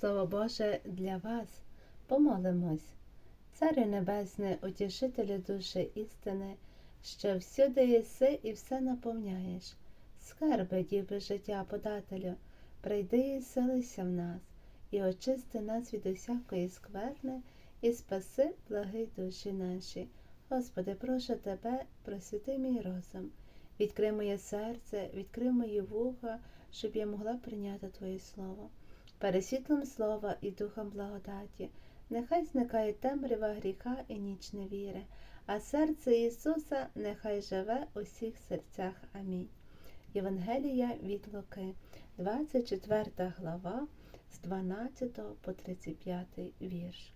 Слово Боже для вас. Помолимось. Царю Небесне, утішителю душі істини, що всюди єси і все наповняєш. Скарби, діби життя подателю, прийди і селися в нас, і очисти нас від усякої скверни, і спаси благи душі наші. Господи, прошу Тебе, просвіти мій розум, відкрий моє серце, відкрий мої вуха, щоб я могла прийняти Твоє Слово. Пересвітлом слова і духом благодаті, нехай зникає темрява гріха і ніч невіри, а серце Ісуса нехай живе у всіх серцях. Амінь. Євангелія від Луки, 24 глава, з 12 по 35 вірш.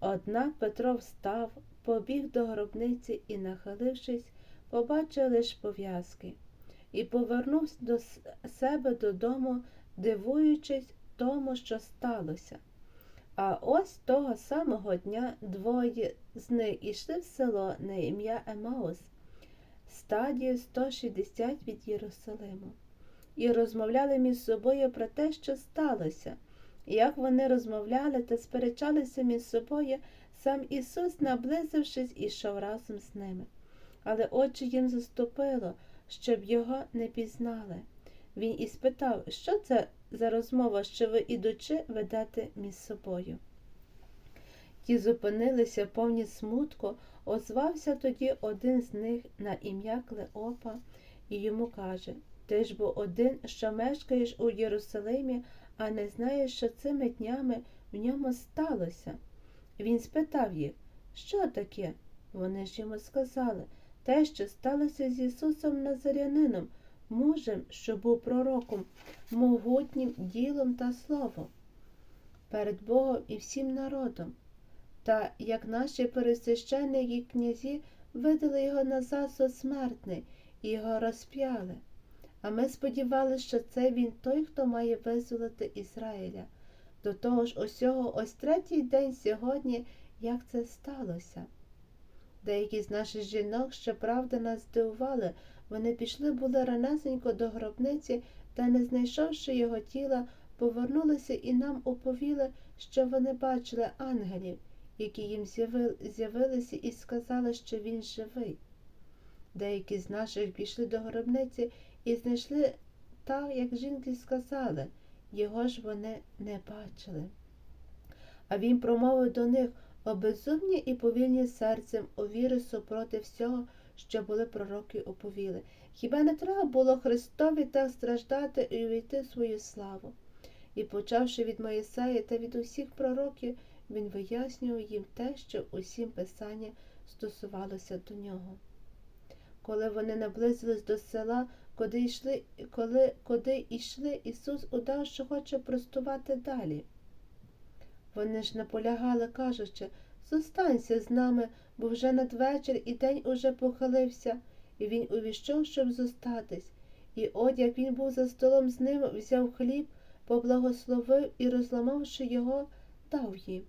Однак Петро встав, побіг до гробниці і, нахилившись, побачив лиш пов'язки, і повернувся до себе додому, дивуючись тому, що сталося. А ось того самого дня двоє з них ішли в село на ім'я Емаус, стадію 160 від Єрусалиму, і розмовляли між собою про те, що сталося. Як вони розмовляли та сперечалися між собою, сам Ісус, наблизившись, ішов разом з ними. Але очі їм заступило, щоб його не пізнали. Він і спитав, що це за розмова, що ви, ідучи, ведете між собою. Ті зупинилися повні смутку, озвався тоді один з них на ім'я Клеопа і йому каже Ти ж бо один, що мешкаєш у Єрусалимі, а не знаєш, що цими днями в ньому сталося. Він спитав їх, що таке? Вони ж йому сказали те, що сталося з Ісусом Назарянином, мужем, що був пророком, могутнім ділом та словом перед Богом і всім народом. Та як наші пересвященники і князі видали його назад за смертний і його розп'яли. А ми сподівалися, що це він той, хто має визволити Ізраїля. До того ж, усього ось третій день сьогодні, як це сталося. Деякі з наших жінок, щоправда, нас здивували, вони пішли були ранесенько до гробниці та, не знайшовши його тіла, повернулися і нам оповіли, що вони бачили ангелів, які їм з'явилися і сказали, що він живий. Деякі з наших пішли до гробниці і знайшли так, як жінки сказали, його ж вони не бачили. А він промовив до них обезумні і повільні серцем у віри супроти всього, що були пророки оповіли. Хіба не треба було Христові так страждати і увійти свою славу? І, почавши від Моїсея та від усіх пророків, він вияснював їм те, що усім писання стосувалося до нього. Коли вони наблизились до села, куди йшли, коли, куди йшли, Ісус удав, що хоче простувати далі. Вони ж наполягали, кажучи, зостанься з нами, бо вже надвечір і день уже похилився, і він увійшов, щоб зостатись. І от як він був за столом з ним, взяв хліб, поблагословив і, розламавши його, дав їм.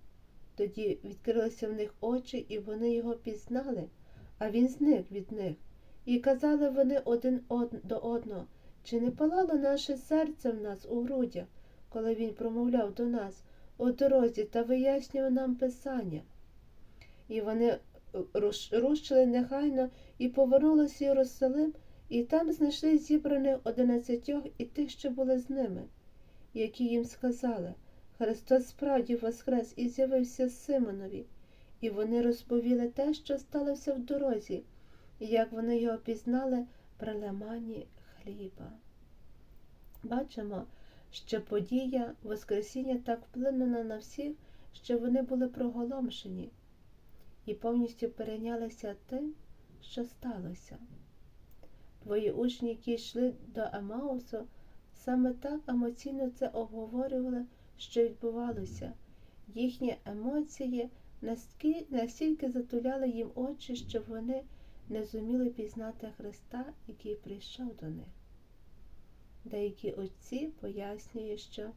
Тоді відкрилися в них очі, і вони його пізнали, а він зник від них. І казали вони один до одного, чи не палало наше серце в нас у грудях, коли він промовляв до нас у дорозі та вияснював нам Писання. І вони рушили негайно і повернулися в Єрусалим, і там знайшли зібраних одинадцятьох і тих, що були з ними, які їм сказали Христос справді воскрес і з'явився Симонові, і вони розповіли те, що сталося в дорозі, і як вони його пізнали при ламанні хліба. Бачимо, що подія Воскресіння так вплинула на всіх, що вони були проголомшені і повністю перейнялися тим, що сталося. Твої учні, які йшли до Амаусу, саме так емоційно це обговорювали, що відбувалося. Їхні емоції настільки затуляли їм очі, що вони не зуміли пізнати Христа, який прийшов до них. Деякі отці пояснюють, що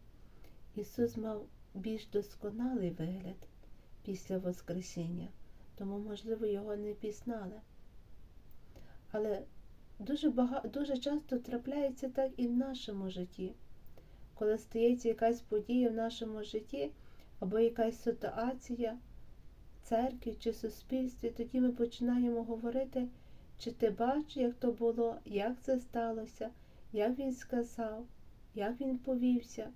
Ісус мав більш досконалий вигляд після Воскресіння, тому, можливо, його не пізнали. Але дуже, багато, дуже часто трапляється так і в нашому житті. коли стається якась подія в нашому житті або якась ситуація в церкві чи суспільстві, тоді ми починаємо говорити, чи ти бачиш, як то було, як це сталося, як він сказав, як він повівся,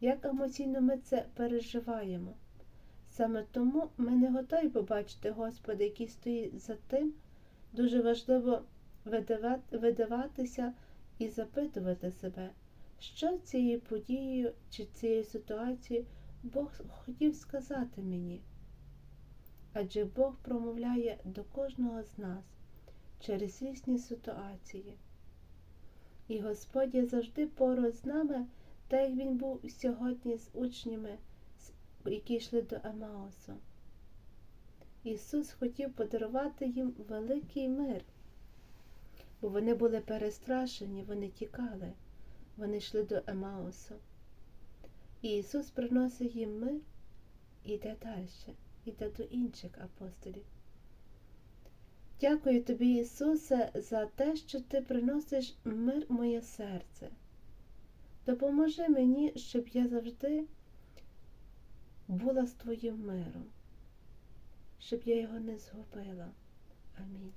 як емоційно ми це переживаємо. Саме тому ми не готові побачити Господа, який стоїть за тим, дуже важливо видаватися і запитувати себе, що цією подією чи цією ситуацією Бог хотів сказати мені. Адже Бог промовляє до кожного з нас через різні ситуації. І Господь є завжди поруч з нами, так як Він був сьогодні з учнями, які йшли до Емаусу. Ісус хотів подарувати їм великий мир, бо вони були перестрашені, вони тікали, вони йшли до Емаусу. І Ісус приносить їм мир і йде далі, йде до інших апостолів. Дякую тобі, Ісусе, за те, що Ти приносиш мир в моє серце. Допоможи мені, щоб я завжди була з Твоїм миром, щоб я його не згубила. Амінь.